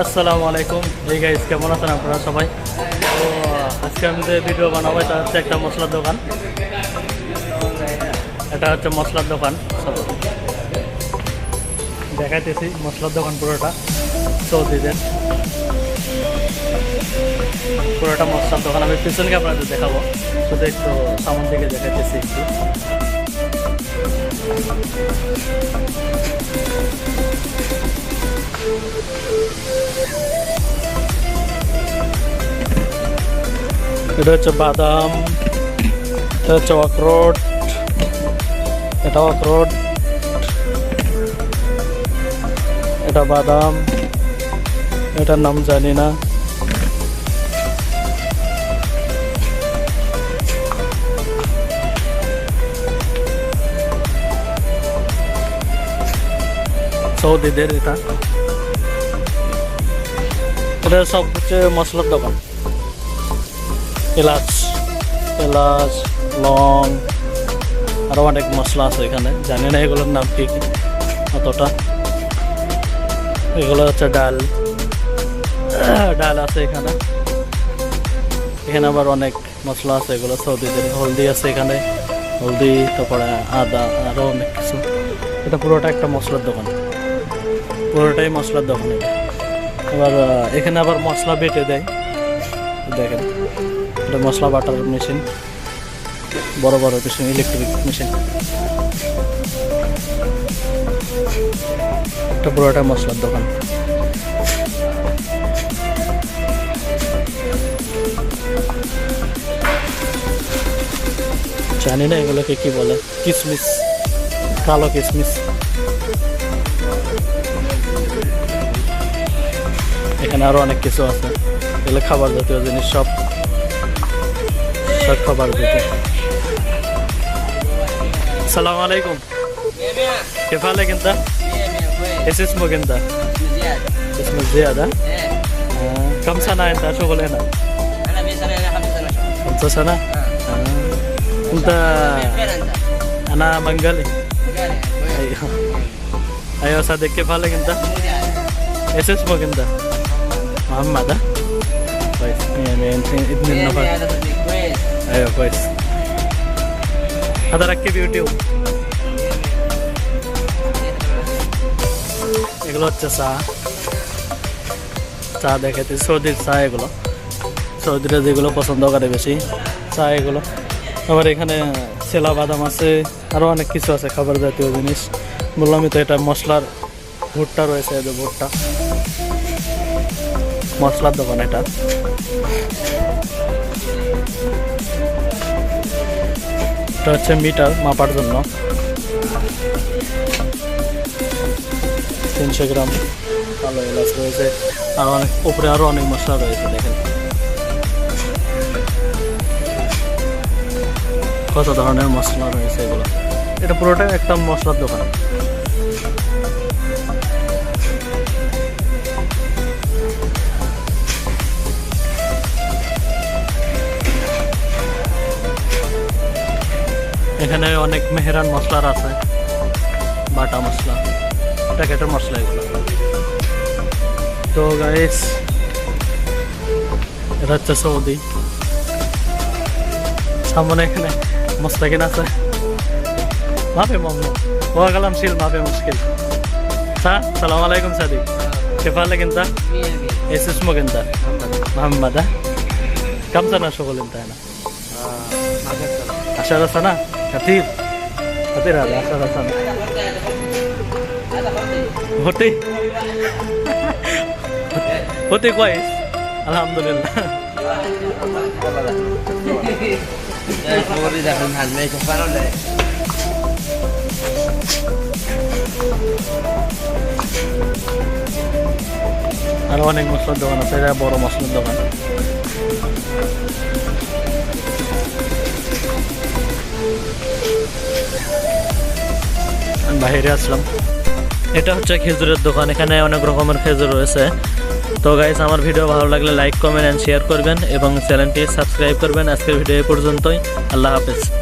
আসসালামু আলাইকুম। এই গাইস কেমন আছেন আপনারা সবাই? তো, আজকে আমি যে ভিডিও বানাবো, এটা হচ্ছে একটা মশলার দোকান। এটা হচ্ছে মশলার দোকান। দেখাইতেছি মশলার দোকান পুরোটা। সৌদিদের পুরোটা মশলার দোকান। আমি পিছনকে আপনাদের দেখাবো। শুধু একটু সামন দিকে দেখাইতেছি একটু। এটা হচ্ছে বাদাম, এটা হচ্ছে অকরোট এটা অকরোট এটা বাদাম, এটার নাম জানি না। সৌদিদের এটা। এটা সব হচ্ছে মশলার দোকান। এলাচ এলাচ, লং আরও অনেক মশলা আছে এখানে। জানি না এগুলোর নাম কি কি, অতটা। এগুলো হচ্ছে ডাল। ডাল আছে এখানে। এখানে আবার অনেক মশলা আছে এগুলো। সৌদিদের হলদি আছে এখানে। হলদি, তারপরে আদা আরও অনেক কিছু। এটা পুরোটা একটা মশলার দোকান। পুরোটাই মশলার দোকান এটা। আহ, এখানে আবার মশলা বেটে দেয়। দেখেন এটা মশলা বাটার মেশিন বড় বড় মেশিন ইলেকট্রিক মেশিন। এটা পুরোটা মশলার দোকান। জানি না এগুলোকে কি বলে কিসমিস কালো কিসমিস। এখানে আরো অনেক কিছু আছে এগুলো খাবার জাতীয় জিনিস সব সব খাবার জাতীয় সালাম আলাইকুম كيف حالك انت؟ ايش اسمك انت؟ اسمك زياد ها؟ آه. كم سنة انت شغل هنا؟ انا في سنه انا خمس سنه شغل خمسة سنة؟ آه. انت فين انت؟ انا بنغالي قال كويس ايوه ايوه صديق كيف حالك انت؟ ايش اسمك انت؟ محمد ها؟ كويس يعني انت ابن النفر هذا صديق كويس ايوه كويس هذا ركب يوتيوب এগুলো হচ্ছে চা চা দেখাতে সৌদির চা এগুলো সৌদিরা যেগুলো পছন্দ করে বেশি চা এগুলো আবার এখানে সেলা বাদাম আছে আরও অনেক কিছু আছে খাবার জাতীয় জিনিস বললামই তো এটা মশলার ভুট্টা রয়েছে এই যে ভুট্টা মশলার দোকান এটা। এটা হচ্ছে মিটার মাপার জন্য। তিনশো গ্রাম কালো এলাচ রয়েছে। আর অনেক, উপরে আরও অনেক মশলা রয়েছে, দেখেন। কত ধরনের মশলা রয়েছে এগুলো? এটা পুরোটাই একটা মশলার দোকান। এখানে অনেক মেহরান মশলার আছে। বাটা মশলা, প্যাকেটের মশলা এগুলো। তো গাইস এটা হচ্ছে সৌদি। সামনে এখানে মোস্তাকিন আছে। মাফে মামু, ওয়া কালাম শিল, ভাবে মুশকিল। স্যার সালাম আলাইকুম সাদিক। কেফা লাগে কিন্তা? এস এস মো কিন্তা? মোহাম্মদ হ্যাঁ। কাম সানা সকল না। আশা আছে না? Khatib Khatib ada asal asal Hoti Hoti guys Alhamdulillah আরও অনেক মশলার দোকান আছে বড় মশলার দোকান বাইরে আসলাম। এটা হচ্ছে খেজুরের দোকান, এখানে অনেক রকমের খেজুর রয়েছে। তো গাইজ আমার ভিডিও ভালো লাগলে লাইক কমেন্ট অ্যান্ড শেয়ার করবেন এবং চ্যানেলটি সাবস্ক্রাইব করবেন। আজকের ভিডিও পর্যন্তই। আল্লাহ হাফেজ।